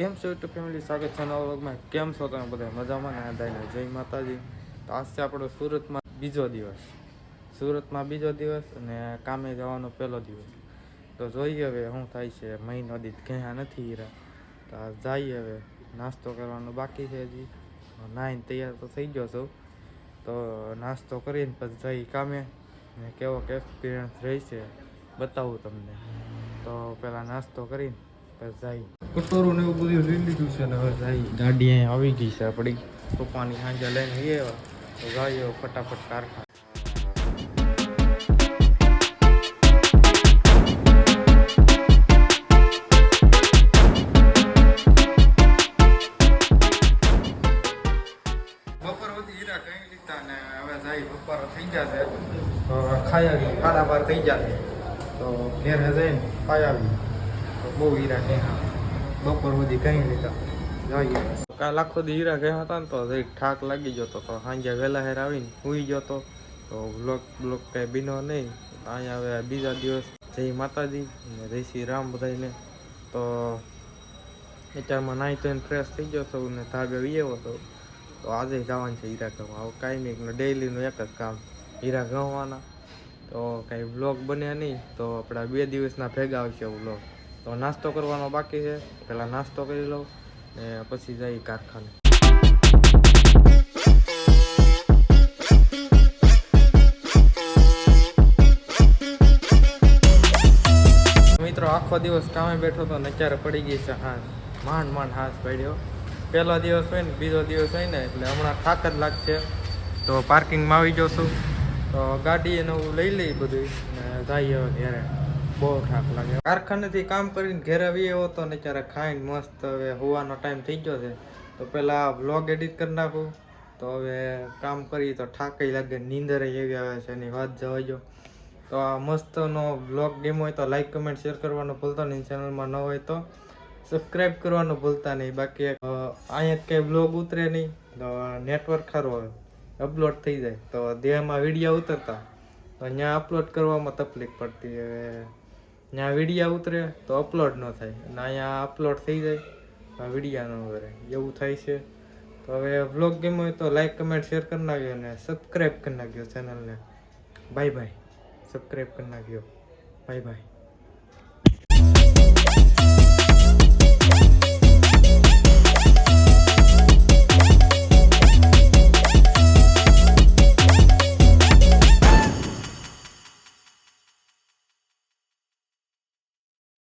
કેમ છો YouTube family સ્વાગત છે નવા વર્ગમાં કેમ છો તમે બધા? મજામાં ને? આદાઈને જય માતાજી. તો આજ છે આપણો સુરતમાં બીજો દિવસ. સુરતમાં બીજો દિવસ અને કામે જવાનો પહેલો દિવસ. તો જોઈએ હવે શું થાય છે. મહિનો દીધ ક્યાં નથી હીરા. તો જઈએ હવે. નાસ્તો કરવાનો બાકી છે હજી. નાઈને તૈયાર તો થઈ ગયો છું. તો નાસ્તો કરીને પછી જઈ કામે. ને કેવો એક્સપિરિયન્સ રહેશે બતાવું તમને. તો પહેલાં નાસ્તો કરીને પછી જઈ. કટોરું ને એવું બધું લઈ લીધું છે ને હવે જાય. ગાડી અહીંયા આવી ગઈ છે આપણી. પપ્પાની સાંજે લઈને આવ્યા. તો જાય ફટાફટ કારખાને. તો ખાઈ સાડા બાર થઈ જશે તો ઘેર જઈને ખાઈ આવી તો બહુ હીરા ગયા કાલ આખો દી ગયા હતા ને તો ઠાક લાગી જતો તો સાંજે વહેલા હેર આવીને સુઈ જતો તો બ્લોક બ્લોક કઈ બીનો નહીં. અહીંયા હવે બીજા દિવસ જય માતાજી ને જય રામ બધાને તો અત્યારમાં નાહી તો ફ્રેશ થઈ ગયો છું ને ધાબે વિયેવો હતો તો આજે જવાનું છે હીરા ગવા હવે કાંઈ નહીં ડેઈલીનું એક જ કામ, હીરા ગવાના તો કાંઈ બ્લોગ બન્યા નહીં. તો આપણા બે દિવસના ભેગા આવશે બ્લોગ તો નાસ્તો કરવાનો બાકી છે. પહેલાં નાસ્તો કરી લઉં ને પછી જઈ કારખાને. મિત્રો, આખો દિવસ કામે બેઠો તો અત્યારે પડી ગઈ છે. હાંસ માંડ માંડ હાંસ પડ્યો. પહેલો દિવસ હોય ને, બીજો દિવસ હોય ને, એટલે હમણાં થાક જ લાગશે. તો પાર્કિંગમાં આવી જશું તો ગાડી એનું લઈ લઈ બધું ને જઈએ હવે ઘેરે. બહુ થાક લાગે. કારખાનેથી કામ કરીને ઘેર આવી એવો તો ને ત્યારે ખાઈને મસ્ત હવે હોવાનો ટાઈમ થઈ ગયો છે. તો પહેલાં વ્લોગ એડિટ કરી નાખું. તો હવે કામ કરીએ તો થાકઈ લાગે, નીંદર એવી આવે છે એની વાત જવા જો તો આ મસ્તનો બ્લોગ ગેમ હોય તો લાઈક કમેન્ટ શેર કરવાનું ભૂલતા નહીં. ચેનલમાં ન હોય તો સબસ્ક્રાઈબ કરવાનું ભૂલતા નહીં. બાકી અહીંયા કંઈ બ્લોગ ઉતરે નહીં. તો નેટવર્ક ખરું આવે. અપલોડ થઈ જાય. તો દેહમાં વીડિયો ઉતરતા. તો અહીંયા અપલોડ કરવામાં તકલીફ પડતી. હવે ત્યાં વિડીયા ઉતરે તો અપલોડ ન થાય. અને અહીંયા અપલોડ થઈ જાય, આ વિડીયા ન ઉતરે. એવું થાય છે. તો હવે વ્લોગ ગેમ હોય તો લાઈક કમેન્ટ શેર કરી નાખ્યો અને સબસ્ક્રાઈબ કરી નાખ્યો ચેનલને બાય બાય સબસ્ક્રાઈબ કરી નાખ્યો. Bye bye